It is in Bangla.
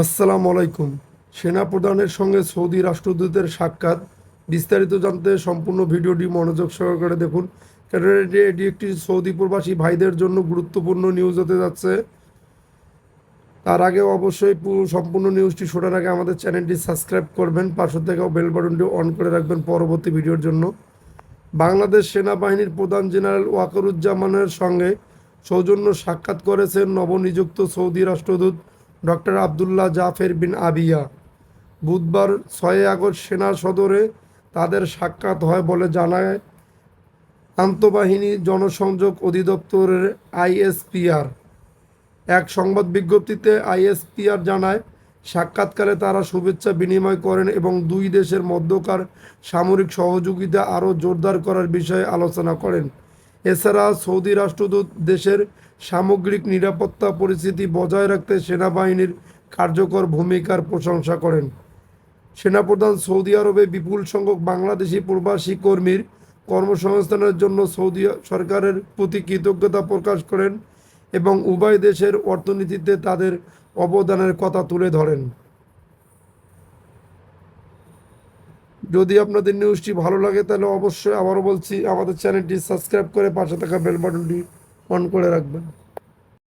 আসসালামু আলাইকুম। সেনা প্রধানের সঙ্গে সৌদি রাষ্ট্রদূতের সাক্ষাৎ। বিস্তারিত জানতে সম্পূর্ণ ভিডিওটি মনোযোগ সহকারে দেখুন। কারণ এটি এটি একটি সৌদি প্রবাসী ভাইদের জন্য গুরুত্বপূর্ণ নিউজ হতে যাচ্ছে। তার আগে অবশ্যই পুরো সম্পূর্ণ নিউজটি শোনার আগে আমাদের চ্যানেলটি সাবস্ক্রাইব করবেন। পাশে থেকেও বেল বাটনটি অন করে রাখবেন পরবর্তী ভিডিওর জন্য। বাংলাদেশ সেনাবাহিনীর প্রধান জেনারেল ওয়াকারুজ্জামানের সঙ্গে সৌজন্য সাক্ষাৎ করেছেন নবনিযুক্ত সৌদি রাষ্ট্রদূত doctor Abdullah Jafer bin Abiya. বুধবার ছয় আগস্ট সেনা সদরে তাদের সাক্ষাৎ হয় বলে জানায় আন্তঃবাহিনী জনসংযোগ অধিদপ্তরের আইএসপিআর। এক সংবাদ বিজ্ঞপ্তিতে আইএসপিআর জানায়, সাক্ষাৎকারে তারা শুভেচ্ছা বিনিময় করেন এবং দুই দেশের মধ্যকার সামরিক সহযোগিতা আরও জোরদার করার বিষয়ে আলোচনা করেন। এছাড়া সৌদি রাষ্ট্রদূত দেশের সামগ্রিক নিরাপত্তা পরিস্থিতি বজায় রাখতে সেনাবাহিনীর কার্যকর ভূমিকার প্রশংসা করেন। সেনাপ্রধান সৌদি আরবে বিপুল সংখ্যক বাংলাদেশি প্রবাসী কর্মীর কর্মসংস্থানের জন্য সৌদি সরকারের প্রতি কৃতজ্ঞতা প্রকাশ করেন এবং উভয় দেশের অর্থনীতিতে তাদের অবদানের কথা তুলে ধরেন। যদি আপনাদের নিউজটি ভালো লাগে, তাহলে অবশ্যই আবারও বলছি, আমাদের চ্যানেলটি সাবস্ক্রাইব করে পাশে থাকা বেল বাটনটি অন করে রাখবেন।